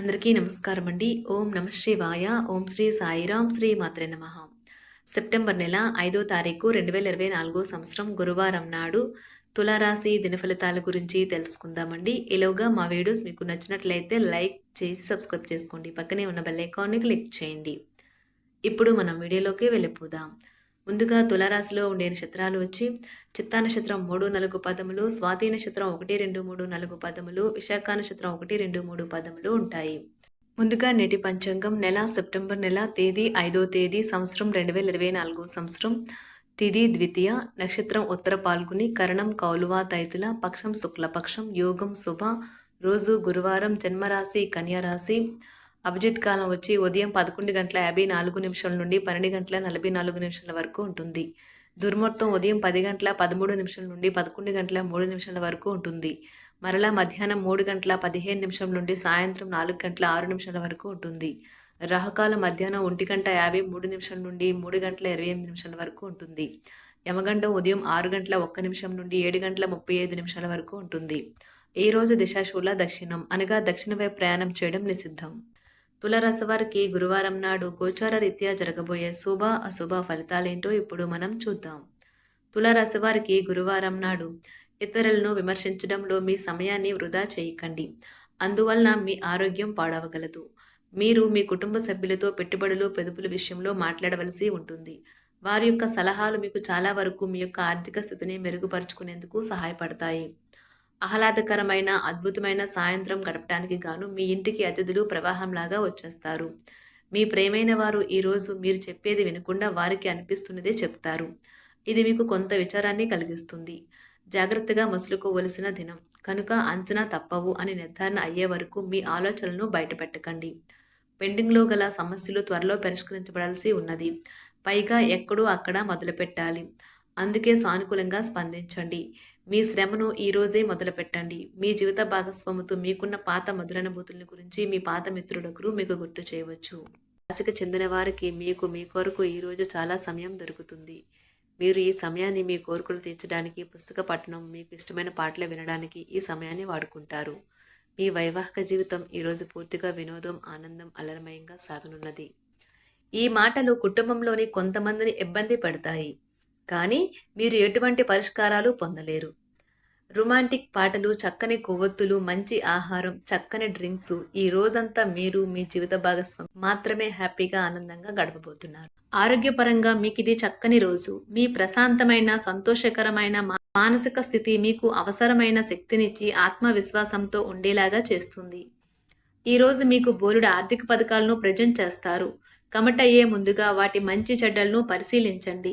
అందరికీ నమస్కారం అండి. ఓం నమ శివాయ. ఓం శ్రీ సాయిరాం శ్రీ మాత్రే నమ. సెప్టెంబర్ నెల ఐదో తారీఖు రెండు వేల ఇరవై నాలుగో సంవత్సరం గురువారం నాడు తులారాశి దినఫలితాల గురించి తెలుసుకుందామండి. ఈలోగా మా వీడియోస్ మీకు నచ్చినట్లయితే లైక్ చేసి సబ్స్క్రైబ్ చేసుకోండి. పక్కనే ఉన్న బెల్ ఐకాన్ని క్లిక్ చేయండి. ఇప్పుడు మనం వీడియోలోకి వెళ్ళిపోదాం. ముందుగా తులారాశిలో ఉండే నక్షత్రాలు వచ్చి చిత్తా నక్షత్రం మూడు నాలుగు పదములు స్వాతి నక్షత్రం ఒకటి రెండు మూడు నాలుగు పదములు విశాఖ నక్షత్రం ఒకటి రెండు మూడు పదములు ఉంటాయి. ముందుగా నేటి పంచాంగం నెల సెప్టెంబర్ నెల తేదీ ఐదో తేదీ సంవత్సరం రెండు వేల ఇరవై నాలుగో సంవత్సరం. తిది ద్వితీయ నక్షత్రం ఉత్తర పాల్గొని కరణం కౌలువ తైతుల పక్షం శుక్లపక్షం యోగం శుభ రోజు గురువారం జన్మరాశి కన్యారాశి. అభిజిత్ కాలం వచ్చి ఉదయం పదకొండు గంటల యాభై నాలుగు నిమిషాల నుండి పన్నెండు గంటల నలభై నాలుగు నిమిషాల వరకు ఉంటుంది. దుర్ముహూర్తం ఉదయం పది గంటల పదమూడు నిమిషాల నుండి పదకొండు గంటల మూడు నిమిషాల వరకు ఉంటుంది. మరలా మధ్యాహ్నం మూడు గంటల పదిహేను నిమిషం నుండి సాయంత్రం నాలుగు గంటల ఆరు నిమిషాల వరకు ఉంటుంది. రాహుకాలం మధ్యాహ్నం ఒంటి గంట యాభై మూడు నిమిషం నుండి మూడు గంటల ఇరవై ఎనిమిది నిమిషాల వరకు ఉంటుంది. యమగండం ఉదయం ఆరు గంటల ఒక్క నిమిషం నుండి ఏడు గంటల ముప్పై ఐదు నిమిషాల వరకు ఉంటుంది. ఈ రోజు దిశాశూల దక్షిణం అనగా దక్షిణ వైపు ప్రయాణం చేయడం నిషిద్ధం. తులరాశి వారికి గురువారం నాడు గోచార రీత్యా జరగబోయే శుభ అశుభ ఫలితాలేంటో ఇప్పుడు మనం చూద్దాం. తులరాశి వారికి గురువారం నాడు ఇతరులను విమర్శించడంలో మీ సమయాన్ని వృధా చేయకండి. అందువలన మీ ఆరోగ్యం పాడవగలదు. మీరు మీ కుటుంబ సభ్యులతో పెట్టుబడులు పెదుపుల విషయంలో మాట్లాడవలసి ఉంటుంది. వారి యొక్క సలహాలు మీకు చాలా వరకు మీ యొక్క ఆర్థిక స్థితిని మెరుగుపరుచుకునేందుకు సహాయపడతాయి. ఆహ్లాదకరమైన అద్భుతమైన సాయంత్రం గడపడానికి గాను మీ ఇంటికి అతిథులు ప్రవాహంలాగా వచ్చేస్తారు. మీ ప్రేమైన వారు ఈరోజు మీరు చెప్పేది వినకుండా వారికి అనిపిస్తున్నదే చెప్తారు. ఇది మీకు కొంత విచారాన్ని కలిగిస్తుంది. జాగ్రత్తగా మసులుకోవలసిన దినం. కనుక అంచనా తప్పవు అని నిర్ధారణ అయ్యే వరకు మీ ఆలోచనలను బయటపెట్టకండి. పెండింగ్లో గల సమస్యలు త్వరలో పరిష్కరించబడాల్సి ఉన్నది. పైగా ఎక్కడో అక్కడ మొదలుపెట్టాలి. అందుకే సానుకూలంగా స్పందించండి. మీ శ్రమను ఈరోజే మొదలుపెట్టండి. మీ జీవిత భాగస్వామితో మీకున్న పాత మధురానుభూతుల గురించి మీ పాత మిత్రులకు మీకు గుర్తు చేయవచ్చు. రాశికి చెందిన వారికి మీకు మీ కొరకు ఈరోజు చాలా సమయం దొరుకుతుంది. మీరు ఈ సమయాన్ని మీ కోరికలు తీర్చడానికి పుస్తక పఠనం మీకు ఇష్టమైన పాటలు వినడానికి ఈ సమయాన్ని వాడుకుంటారు. మీ వైవాహిక జీవితం ఈరోజు పూర్తిగా వినోదం ఆనందం అలరమయంగా సాగనున్నది. ఈ మాటలు కుటుంబంలోని కొంతమందిని ఇబ్బంది పెడతాయి. కానీ మీరు ఎటువంటి పరిష్కారాలు పొందలేరు. రొమాంటిక్ పాటలు చక్కని కొవ్వొత్తులు మంచి ఆహారం చక్కని డ్రింక్స్ ఈ రోజంతా మీరు మీ జీవిత భాగస్వామి మాత్రమే హ్యాపీగా ఆనందంగా గడపబోతున్నారు. ఆరోగ్యపరంగా మీకు ఇది చక్కని రోజు. మీ ప్రశాంతమైన సంతోషకరమైన మానసిక స్థితి మీకు అవసరమైన శక్తినిచ్చి ఆత్మవిశ్వాసంతో ఉండేలాగా చేస్తుంది. ఈ రోజు మీకు బోలుడు ఆర్థిక పథకాలను ప్రజెంట్ చేస్తారు. కమటయ్యే ముందుగా వాటి మంచి చెడ్డలను పరిశీలించండి.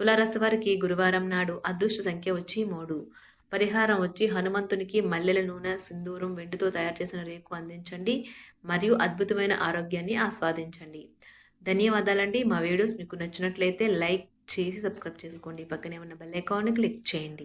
తులారాశి వారికి గురువారం నాడు అదృష్ట సంఖ్య వచ్చి మూడు. పరిహారం వచ్చి హనుమంతునికి మల్లెల నూనె సింధూరం వెండితో తయారు చేసిన రేకు అందించండి. మరియు అద్భుతమైన ఆరోగ్యాన్ని ఆస్వాదించండి. ధన్యవాదాలండి. మా వీడియోస్ మీకు నచ్చినట్లయితే లైక్ చేసి సబ్స్క్రైబ్ చేసుకోండి. పక్కనే ఉన్న బెల్ ఐకాన్ని క్లిక్ చేయండి.